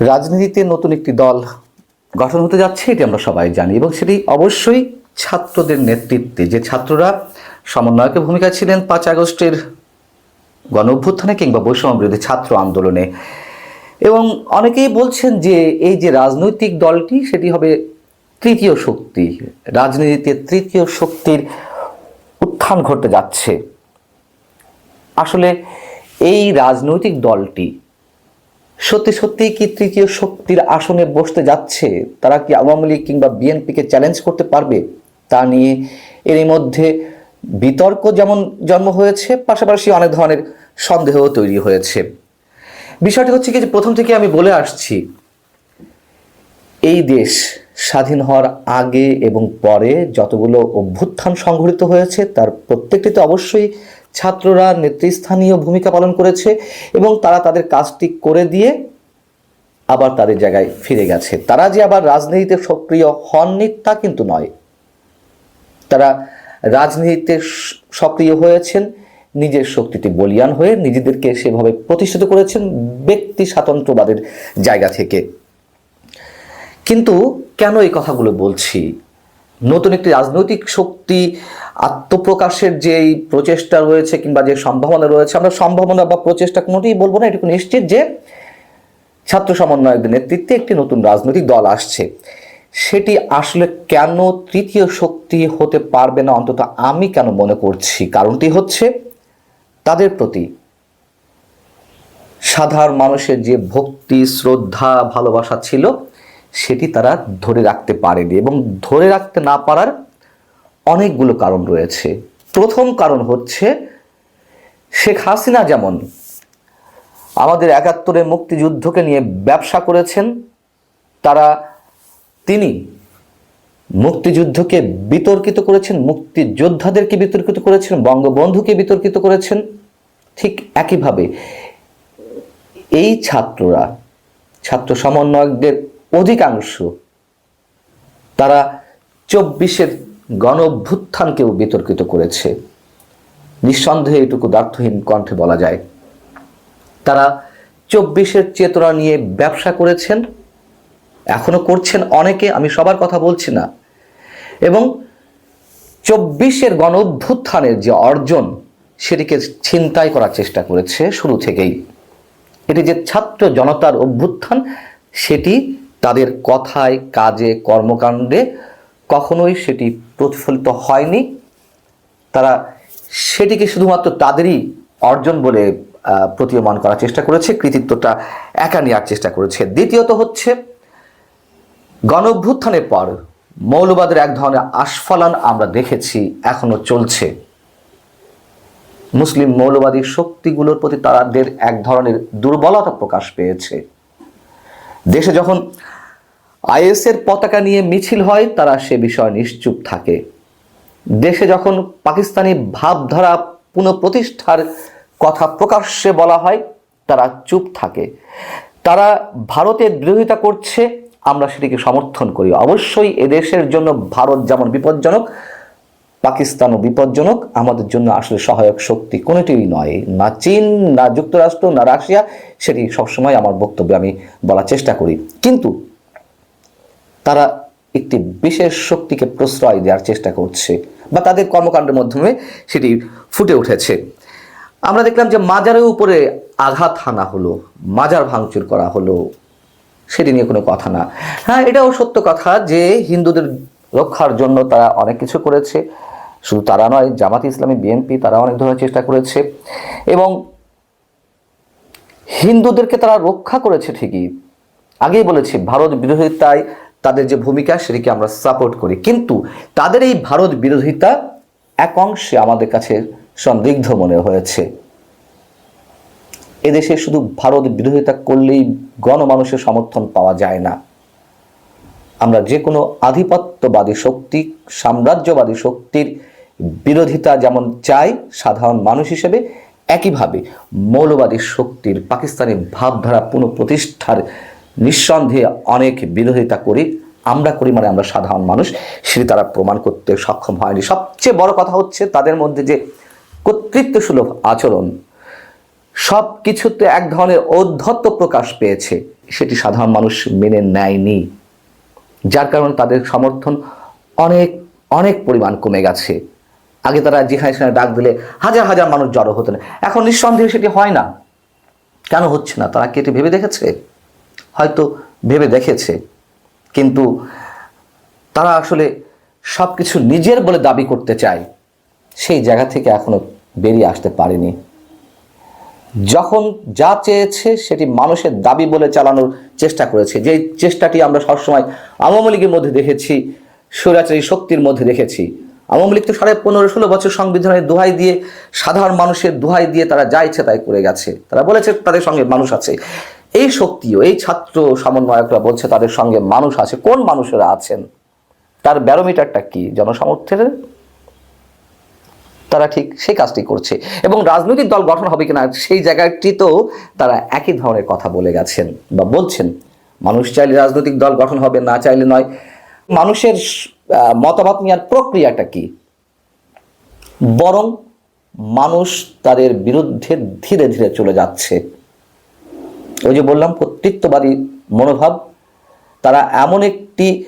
রাজনীতিতে নতুন একটি দল গঠন হতে যাচ্ছে, এটি আমরা সবাই জানি, এবং সেটি অবশ্যই ছাত্রদের নেতৃত্বে। যে ছাত্ররা সমন্বয়কের ভূমিকা ছিলেন পাঁচ আগস্টের গণ অভ্যুত্থানে কিংবা বৈষম্য বিরোধী ছাত্র আন্দোলনে। এবং অনেকেই বলছেন যে এই যে রাজনৈতিক দলটি, সেটি হবে তৃতীয় শক্তি। রাজনীতিতে তৃতীয় শক্তির উত্থান ঘটতে যাচ্ছে। আসলে এই রাজনৈতিক দলটি সত্যি সত্যি কি তৃতীয় শক্তির আসনে বসতে যাচ্ছে? তারা কি আওয়ামী লীগ কিংবা বিএনপিকে চ্যালেঞ্জ করতে পারবে? তা নিয়ে এর মধ্যে বিতর্ক যেমন জন্ম হয়েছে, পাশাপাশি অনেক ধরনের সন্দেহ তৈরি হয়েছে। বিষয়টি হচ্ছে কি যে প্রথম থেকে আমি বলে আসছি, এই দেশ স্বাধীন হওয়ার আগে এবং পরে যতগুলো অভ্যুত্থান সংঘটিত হয়েছে, তার প্রত্যেকটিতে অবশ্যই ছাত্ররা নেতৃস্থানীয় ভূমিকা পালন করেছে এবং তারা তাদের কাজটি করে দিয়ে আবার তাদের জায়গায় ফিরে গেছে। তারা যে আবার রাজনীতিতে সক্রিয় হননি, তা কিন্তু নয়। তারা রাজনীতিতে সক্রিয় হয়েছেন, নিজের শক্তিতে বলিয়ান হয়ে নিজেদেরকে সেভাবে প্রতিষ্ঠিত করেছেন ব্যক্তি স্বাতন্ত্র্যবাদের জায়গা থেকে। কিন্তু কেন এই কথাগুলো বলছি? নতুন একটি রাজনৈতিক শক্তি, আত্মপ্রকাশের যে এই প্রচেষ্টা রয়েছে কিংবা যে সম্ভাবনা রয়েছে, আমরা সম্ভাবনা বা প্রচেষ্টা কোনোটিই বলব না, এটুকু নিশ্চিত যে ছাত্র সমন্বয়কদের নেতৃত্বে একটি নতুন রাজনৈতিক দল আসছে। সেটি আসলে কেন তৃতীয় শক্তি হতে পারবে না, অন্তত আমি কেন মনে করছি? কারণটি হচ্ছে তাদের প্রতি সাধারণ মানুষের যে ভক্তি, শ্রদ্ধা, ভালোবাসা ছিল সেটি তারা ধরে রাখতে পারেনি এবং ধরে রাখতে না পারার অনেকগুলো কারণ রয়েছে। প্রথম কারণ হচ্ছে শেখ হাসিনা যেমন আমাদের একাত্তরে মুক্তিযুদ্ধকে নিয়ে ব্যবসা করেছেন, তারা তিনি মুক্তিযুদ্ধকে বিতর্কিত করেছেন, মুক্তিযোদ্ধাদেরকে বিতর্কিত করেছেন, বঙ্গবন্ধুকে বিতর্কিত করেছেন। ঠিক একইভাবে এই ছাত্ররা, ছাত্র সমন্বয়কদের অধিকাংশ তারা চব্বিশের গণ অভ্যুত্থানকেও বিতর্কিত করেছে। নিঃসন্দেহে এটুকু দার্থহীন কণ্ঠে বলা যায়। তারা চব্বিশের চেতনা নিয়ে ব্যবসা করেছেন, এখনও করছেন অনেকে, আমি সবার কথা বলছি না। এবং চব্বিশের গণ অভ্যুত্থানের যে অর্জন, সেটিকে ছিনতাই করার চেষ্টা করেছে শুরু থেকেই। এটি যে ছাত্র জনতার অভ্যুত্থান, সেটি তাদের কথায়, কাজে, কর্মকাণ্ডে কখনোই সেটি প্রতিফলিত হয়নি। তারা সেটিকে শুধুমাত্র তাদেরই অর্জন বলে প্রতীয়মান করার চেষ্টা করেছে, কৃতিত্বটা একা নেওয়ার চেষ্টা করেছে। দ্বিতীয়ত হচ্ছে গণ পর মৌলবাদের এক ধরনের আস্ফালন আমরা দেখেছি এখনও চলছে। মুসলিম মৌলবাদী শক্তিগুলোর প্রতি তাদের এক ধরনের দুর্বলতা প্রকাশ পেয়েছে। দেশে যখন আইএসের পতাকা নিয়ে মিছিল হয়, তারা সে বিষয়ে নিশ্চুপ থাকে। দেশে যখন পাকিস্তানি ভাবধারা পুনঃপ্রতিষ্ঠার কথা প্রকাশ্যে বলা হয়, তারা চুপ থাকে। তারা ভারতের বিরোধিতা করছে, আমরা সেটিকে সমর্থন করি। অবশ্যই এদেশের জন্য ভারত যেমন বিপজ্জনক পাকিস্তানও বিপজ্জনক। আমাদের জন্য আসলে সহায়ক শক্তি কোনোটিই নয়। না চীন, না যুক্তরাষ্ট্র, না রাশিয়া, সেটি সবসময় আমার বক্তব্যে আমি বলার চেষ্টা করি। কিন্তু তারা একটি বিশেষ শক্তিকে প্রশ্রয় দেওয়ার চেষ্টা করছে বা তাদের কর্মকাণ্ডের মাধ্যমে সেটি ফুটে উঠেছে। আমরা দেখলাম যে মাজারের উপরে আঘাত হানা হলো, মাজার ভাঙচুর করা হলো, সেটি নিয়ে কোনো কথা না। হ্যাঁ এটাও সত্য কথা যে হিন্দুদের রক্ষার জন্য তারা অনেক কিছু করেছে। শুধু তারা নয়, জামাত ইসলামী, বিএনপি, তারা অনেক ধরনের চেষ্টা করেছে এবং হিন্দুদেরকে তারা রক্ষা করেছে ঠিকই। আগেই বলেছি, ভারত বিরোধিতায় তাদের যে ভূমিকা সেটিকে আমরা সাপোর্ট করি। কিন্তু তাদের এই ভারত বিরোধিতা এক অংশে আমাদের কাছে সন্দিগ্ধ মনে হয়েছে। এদেশে শুধু ভারত বিরোধিতা করলেই গণমানুষের সমর্থন পাওয়া যায় না। আমরা যে কোনো আধিপত্যবাদী শক্তি, সাম্রাজ্যবাদী শক্তির বিরোধিতা যেমন চাই সাধারণ মানুষ হিসেবে একইভাবে মৌলবাদী শক্তির পাকিস্তানি ভাবধারা পুনঃপ্রতিষ্ঠার নিঃসন্দেহে অনেক বিরোধিতা করি, আমরা করি মানে আমরা সাধারণ মানুষ, সেটি তারা প্রমাণ করতে সক্ষম হয়নি। সবচেয়ে বড় কথা হচ্ছে তাদের মধ্যে যে কর্তৃত্ব সুলভ আচরণ সব কিছুতে এক ধরনের ঔদ্ধত্য প্রকাশ পেয়েছে, সেটি সাধারণ মানুষ মেনে নেয়নি, যার কারণে তাদের সমর্থন অনেক অনেক পরিমাণ কমে গেছে। আগে তারা যেখানে সেখানে ডাক দিলে হাজার হাজার মানুষ জড়ো হতেন। এখন নিঃসন্দেহে সেটি হয় না। কেন হচ্ছে না? তারা কি এটি ভেবে দেখেছে? হয়তো ভেবে দেখেছে। কিন্তু তারা আসলে সব কিছু নিজের বলে দাবি করতে চায়। সেই জায়গা থেকে এখনও বেরিয়ে আসতে পারেনি। যখন যা চেয়েছে সেটি মানুষের দাবি বলে চালানোর চেষ্টা করেছে। যে চেষ্টাটি আমরা সবসময় আওয়ামী লীগের মধ্যে দেখেছি, স্বৈরাচারী শক্তির মধ্যে দেখেছি। আওয়ামী লীগ তো সাড়ে পনেরো ষোলো বছর সংবিধানের দোহাই দিয়ে সাধারণ মানুষের দোহাই দিয়ে তারা যা ইচ্ছে তাই করে গেছে। তারা বলেছে তাদের সঙ্গে মানুষ আছে। এই শক্তিও, এই ছাত্র সমন্বয়করা বলছে তাদের সঙ্গে মানুষ আছে। কোন মানুষেরা আছেন? তার ব্যারোমিটারটা কি? জনসমর্থনের তারা ঠিক সেই কাজটি করছে। এবং রাজনৈতিক দল গঠন হবে কিনা সেই জায়গাটিতেও তারা একই ধরনের কথা বলে গেছেন বা বলছেন। মানুষ চাইলে রাজনৈতিক দল গঠন হবে, না চাইলে নয়। মানুষের মতামত নেওয়ার প্রক্রিয়াটা কি? বরং মানুষ তাদের বিরুদ্ধে ধীরে ধীরে চলে যাচ্ছে। ওই যে বললাম, কর্তৃত্ববাদী মনোভাব, তারা এমন একটি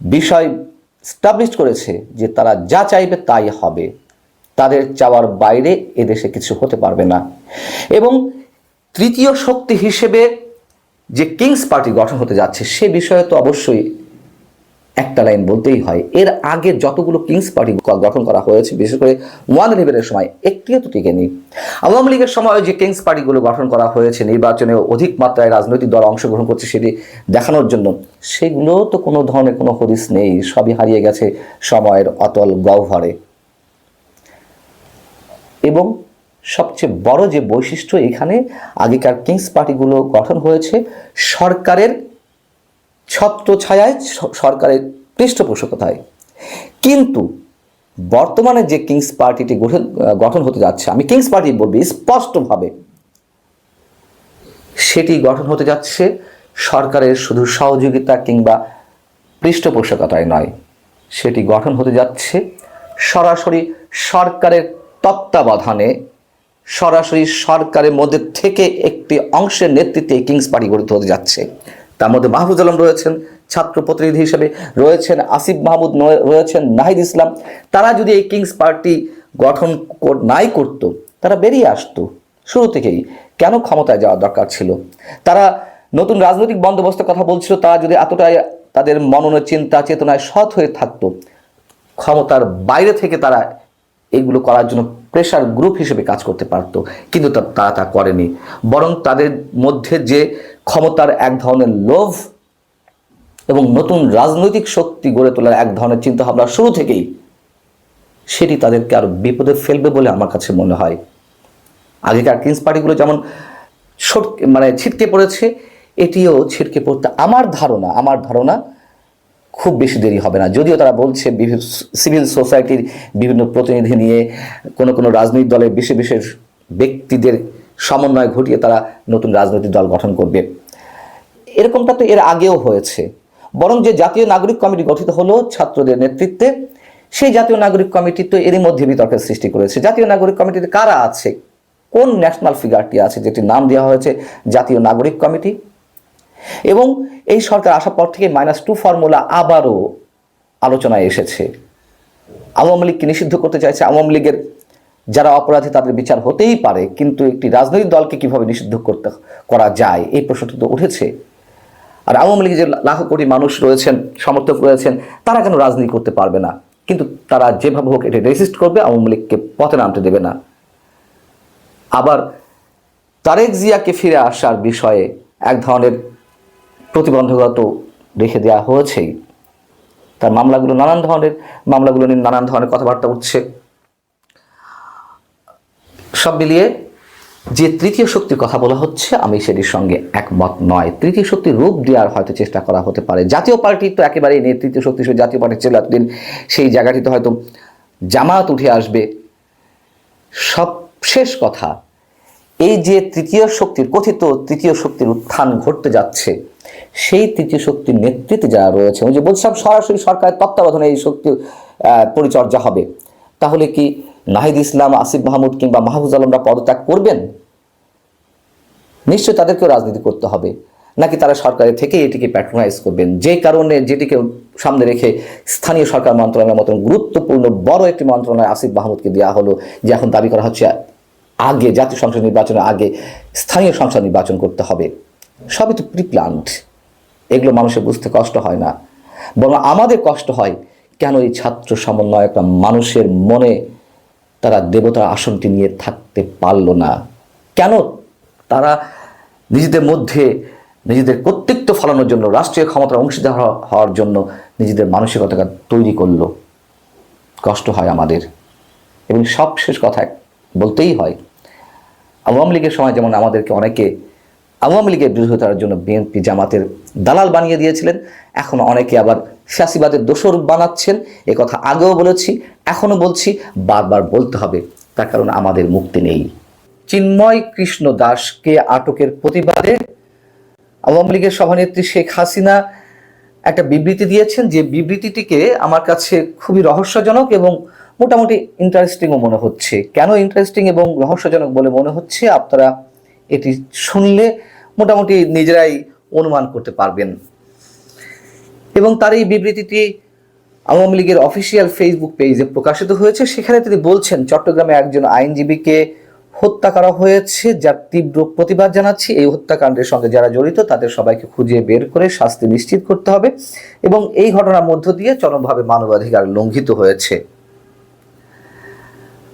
বিষয় স্টাবলিশ করেছে যে তারা যা চাইবে তাই হবে। তাদের চাওয়ার বাইরে এদেশে কিছু হতে পারবে না। এবং তৃতীয় শক্তি হিসেবে যে কিংস পার্টি গঠন হতে যাচ্ছে, সে বিষয়ে তো অবশ্যই একটা লাইন বলতেই হয়, এর আগে যতগুলো কিংস পার্টি গঠন করা হয়েছে, বিশেষ করে ওয়ান ইলেভেনের সময় একটিও তো টিকেনি আওয়ামী লীগের সময় যে কিংস পার্টিগুলো গঠন করা হয়েছে, নির্বাচনে অধিক মাত্রায় রাজনৈতিক দল অংশগ্রহণ করছে সেটি দেখানোর জন্য, সেগুলো তো কোনো ধরনের কোনো হদিস নেই, সবই হারিয়ে গেছে সময়ের অতল গহ্বরে। এবং সবচেয়ে বড় যে বৈশিষ্ট্য এখানে, আগেকার কিংস পার্টিগুলো গঠন হয়েছে, সরকারের ছত্রছায়ায় সরকারের পৃষ্ঠপোষকতায়। কিন্তু বর্তমানে যে কিংস পার্টিটি গঠন গঠন হতে যাচ্ছে, আমি কিংস পার্টি বলবি স্পষ্টভাবে, সেটি গঠন হতে যাচ্ছে সরকারের শুধু সহযোগিতা কিংবা পৃষ্ঠপোষকতায় নয়, সেটি গঠন হতে যাচ্ছে সরাসরি সরকারের তত্ত্বাবধানে, সরাসরি সরকারের মধ্যে থেকে একটি অংশের নেতৃত্বে কিংস পার্টি গঠিত হতে যাচ্ছে। তার মধ্যে মাহফুজ আলম রয়েছেন, ছাত্র প্রতিনিধি হিসেবে রয়েছেন, আসিফ মাহমুদ রয়েছেন নাহিদ ইসলাম। তারা যদি এই কিংস পার্টি গঠন নাই করত, তারা বেরিয়ে আসতো। শুরু থেকেই কেন ক্ষমতায় যাওয়া দরকার ছিল? তারা নতুন রাজনৈতিক বন্দোবস্তের কথা বলছিল, তারা যদি এতটাই তাদের মননের চিন্তা, চেতনায় সৎ হয়ে থাকতো, ক্ষমতার বাইরে থেকে তারা এগুলো করার জন্য প্রেশার গ্রুপ হিসেবে কাজ করতে পারতো। কিন্তু তারা তা করেনি। বরং তাদের মধ্যে যে ক্ষমতার এক ধরনের লোভ এবং নতুন রাজনৈতিক শক্তি গড়ে তোলার এক ধরনের চিন্তাভাবনা শুরু থেকেই সেটি তাদেরকে আরও বিপদে ফেলবে বলে আমার কাছে মনে হয়। আগেকার কিংস পার্টিগুলো যেমন মানে ছিটকে পড়েছে, এটিও ছিটকে পড়তে আমার ধারণা আমার ধারণা খুব বেশি দেরি হবে না। যদিও তারা বলছে সিভিল সোসাইটির বিভিন্ন প্রতিনিধি নিয়ে কোনো কোনো রাজনৈতিক দলের বিশেষ বিশেষ ব্যক্তিদের সমন্বয় ঘটিয়ে তারা নতুন রাজনৈতিক দল গঠন করবে। এরকমটা তো এর আগেও হয়েছে। বরং যে জাতীয় নাগরিক কমিটি গঠিত হলো ছাত্রদের নেতৃত্বে, সেই জাতীয় নাগরিক কমিটি তো এরই মধ্যে বিতর্কের সৃষ্টি করেছে। জাতীয় নাগরিক কমিটিতে কারা আছে? কোন ন্যাশনাল ফিগারটি আছে যেটির নাম দেওয়া হয়েছে জাতীয় নাগরিক কমিটি? এবং এই সরকার আসার পর থেকে মাইনাস টু ফর্মুলা আবারও আলোচনায় এসেছে। আওয়ামী লীগকে নিষিদ্ধ করতে চাইছে? আওয়ামী লীগের যারা অপরাধী, তাদের বিচার হতেই পারে, কিন্তু একটি রাজনৈতিক দলকে কীভাবে নিষিদ্ধ করতে করা যায়, এই প্রশ্নটি তো উঠেছে। আর আওয়ামী লীগের যে লাখো কোটি মানুষ রয়েছেন, সমর্থক রয়েছেন, তারা কেন রাজনীতি করতে পারবে না? কিন্তু তারা যেভাবে হোক এটি রেজিস্ট করবে, আওয়ামী লীগকে পথে নামতে দেবে না। আবার তারেক জিয়াকে ফিরে আসার বিষয়ে এক ধরনের প্রতিবন্ধকতা রেখে দেওয়া হয়েছেই। তার মামলাগুলো নানান ধরনের, মামলাগুলো নিয়ে নানান ধরনের কথাবার্তা উঠছে। সব মিলিয়ে যে তৃতীয় শক্তির কথা বলা হচ্ছে, আমি সেটির সঙ্গে একমত নয়। তৃতীয় শক্তির রূপ দেওয়ার হয়তো চেষ্টা করা হতে পারে। জাতীয় পার্টি তো একেবারেই নেই, তৃতীয় শক্তি জাতীয় পার্টি ছিল এতদিন, সেই জায়গাটিতে হয়তো জামাত উঠে আসবে। সব শেষ কথা, এই যে তৃতীয় শক্তির, কথিত তৃতীয় শক্তির উত্থান ঘটতে যাচ্ছে, সেই তৃতীয় শক্তির নেতৃত্বে যারা রয়েছে, ওই যে বলছিলাম সরাসরি সরকারের তত্ত্বাবধানে এই শক্তি পরিচর্যা হবে, তাহলে কি নাহিদ ইসলাম, আসিফ মাহমুদ কিংবা মাহফুজ আলমরা পদত্যাগ করবেন? নিশ্চয়ই তাদেরকেও রাজনীতি করতে হবে। নাকি তারা সরকারের থেকে এটিকে প্যাট্রোনাইজ করবেন? যে কারণে যেটিকে সামনে রেখে স্থানীয় সরকার মন্ত্রণালয়ের মতন গুরুত্বপূর্ণ বড় একটি মন্ত্রণালয় আসিফ মাহমুদকে দেওয়া হলো, যে এখন দাবি করা হচ্ছে আগে, জাতীয় সংসদ নির্বাচনের আগে স্থানীয় সংসদ নির্বাচন করতে হবে। সবই তো প্রিপ্লান্ট এগুলো মানুষের বুঝতে কষ্ট হয় না। বরং আমাদের কষ্ট হয় কেন এই ছাত্র সমন্বয় একটা মানুষের মনে তারা দেবতার আসনটি নিয়ে থাকতে পারল না। কেন? তারা নিজেদের মধ্যে নিজেদের কর্তৃত্ব ফলানোর জন্য, রাষ্ট্রীয় ক্ষমতার অংশীদার হওয়া- হওয়ার জন্য নিজেদের মানসিকতা তৈরি করল। কষ্ট হয় আমাদের। এবং সবশেষ কথা বলতেই হয়, আওয়ামী লীগের সময় যেমন আমাদেরকে অনেকে আওয়ামী লীগের বিরোধিতার জন্য বিএনপি জামাতের দালাল বানিয়ে দিয়েছিলেন। এখন অনেকে আবার ফ্যাসিবাদের দোসর বানাচ্ছেন। এ কথা আগেও বলেছি এখনও বলছি, বারবার বলতে হবে। তার কারণ আমাদের মুক্তি নেই। চিন্ময় কৃষ্ণ দাসকে আটকের প্রতিবাদে আওয়ামী লীগের সভানেত্রী শেখ হাসিনা একটা বিবৃতি দিয়েছেন যে বিবৃতিটিকে আমার কাছে খুবই রহস্যজনক এবং মোটামুটি ইন্টারেস্টিংও মনে হচ্ছে। কেন ইন্টারেস্টিং এবং রহস্যজনক বলে মনে হচ্ছে? আপনারা এটি শুনলে মোটামুটি নিজেরাই অনুমান করতে পারবেন। এবং তার এই বিবৃতিটি আওয়ামী লীগের অফিসিয়াল ফেসবুক পেজে প্রকাশিত হয়েছে। সেখানে তিনি বলছেন, চট্টগ্রামে একজন আইনজীবীকে হত্যা করা হয়েছে যার তীব্র প্রতিবাদ জানাচ্ছি। এই হত্যাকাণ্ডের সঙ্গে যারা জড়িত, তাদের সবাইকে খুঁজে বের করে শাস্তি নিশ্চিত করতে হবে এবং এই ঘটনার মধ্য দিয়ে চরমভাবে মানবাধিকার লঙ্ঘিত হয়েছে।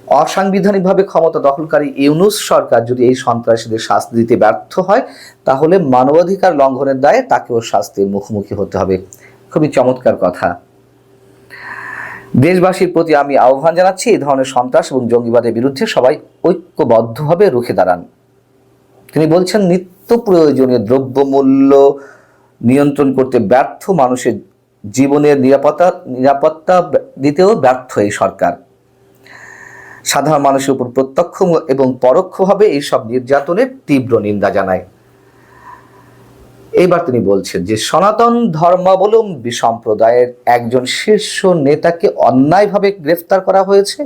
অসাংবিধানিকভাবে ক্ষমতা দখলকারী ইউনুস সরকার যদি এই সন্ত্রাসীদের শাস্তি দিতে ব্যর্থ হয়, তাহলে মানবাধিকার লঙ্ঘনের দায়ে তাকেও শাস্তির মুখোমুখি হতে হবে। খুবই চমৎকার কথা। দেশবাসীর প্রতি আমি আহ্বান জানাচ্ছি, এই ধরনের সন্ত্রাস এবং জঙ্গিবাদের বিরুদ্ধে সবাই ঐক্যবদ্ধভাবে রুখে দাঁড়ান। তিনি বলছেন, নিত্য প্রয়োজনীয় দ্রব্যমূল্য নিয়ন্ত্রণ করতে ব্যর্থ মানুষের জীবনের নিরাপত্তা নিরাপত্তা দিতেও ব্যর্থ এই সরকার। সাধারণ মানুষের উপর প্রত্যক্ষ এবং পরোক্ষভাবে এইসব নির্যাতনের তীব্র নিন্দা জানায়। এইবার তিনি বলছেন যে, সনাতন ধর্মাবলম্বী সম্প্রদায়ের একজন শীর্ষ নেতাকে অন্যায়ভাবে গ্রেফতার করা হয়েছে।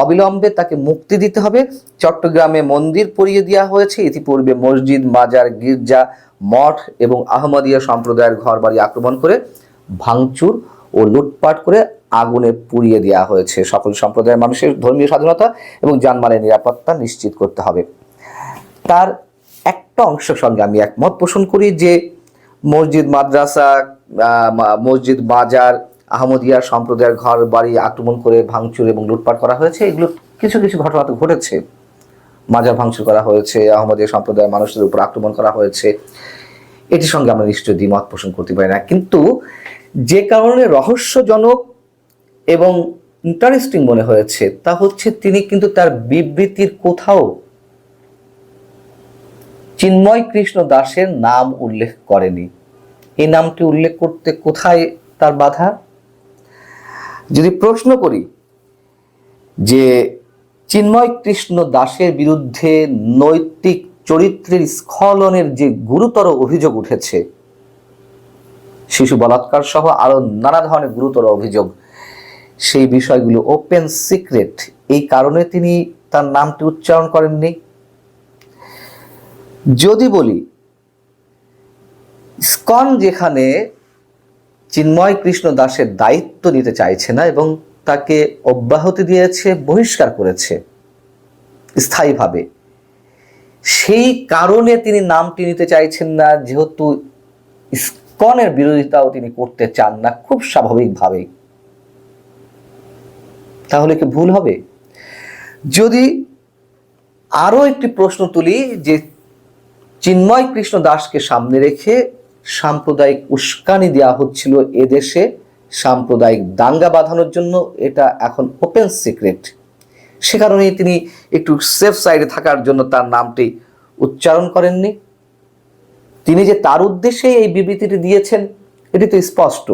অবিলম্বে তাকে মুক্তি দিতে হবে। চট্টগ্রামে মন্দির পরিয়ে দেওয়া হয়েছে। ইতিপূর্বে মসজিদ, মাজার, গির্জা, মঠ এবং আহমদিয়া সম্প্রদায়ের ঘরবাড়ি আক্রমণ করে ভাঙচুর ও লুটপাট করে আগুনে পুড়িয়ে দেওয়া হয়েছে। সকল সম্প্রদায়ের মানুষের ধর্মীয় স্বাধীনতা এবং জানমালের নিরাপত্তা নিশ্চিত করতে হবে। তার একটা অংশের সঙ্গে আমি একমত পোষণ করি যে, মসজিদ, মাদ্রাসা মসজিদ, বাজার, আহমদিয়া সম্প্রদায়ের ঘর, বাড়ি আক্রমণ করে ভাঙচুর এবং লুটপাট করা হয়েছে। এগুলো কিছু কিছু ঘটনা তো ঘটেছে। মাজার ভাঙচুর করা হয়েছে, আহমদিয়া সম্প্রদায়ের মানুষদের উপর আক্রমণ করা হয়েছে। এটির সঙ্গে আমরা নিশ্চয়ই দ্বিমত পোষণ করতে পারি না। কিন্তু যে কারণে রহস্যজনক এবং ইন্টারেস্টিং মনে হয়েছে, তা হচ্ছে তিনি কিন্তু তার বিবৃতির কোথাও চিন্ময় কৃষ্ণ দাসের নাম উল্লেখ করেনি। এই নামটি উল্লেখ করতে কোথায় তার বাধা? যদি প্রশ্ন করি যে চিন্ময় কৃষ্ণ দাসের বিরুদ্ধে নৈতিক চরিত্রের স্খলনের যে গুরুতর অভিযোগ উঠেছে, শিশু বলাৎকার সহ আরও নানা ধরনের গুরুতর অভিযোগ সেই বিষয়গুলো ওপেন সিক্রেট এই কারণে তিনি তার নামটি উচ্চারণ করেননি। যদি বলি, স্কন যেখানে চিন্ময় কৃষ্ণ দাসের দায়িত্ব নিতে চাইছে না এবং তাকে অব্যাহতি দিয়েছে, বহিষ্কার করেছে স্থায়ীভাবে, সেই কারণে তিনি নামটি নিতে চাইছেন না। যেহেতু ইস্কনের বিরোধিতাও তিনি করতে চান না, খুব স্বাভাবিকভাবেই। তাহলে কি ভুল হবে? যদি আরও একটি প্রশ্ন তুলি যে চিন্ময় কৃষ্ণ দাসকে সামনে রেখে সাম্প্রদায়িক উস্কানি দেওয়া হচ্ছিল এদেশে, সাম্প্রদায়িক দাঙ্গা বাঁধানোর জন্য, এটা এখন ওপেন সিক্রেট সে কারণেই তিনি একটু সেফ সাইডে থাকার জন্য তার নামটি উচ্চারণ করেননি। তিনি যে তার উদ্দেশ্যে এই বিবৃতিটি দিয়েছেন, এটি তো স্পষ্ট।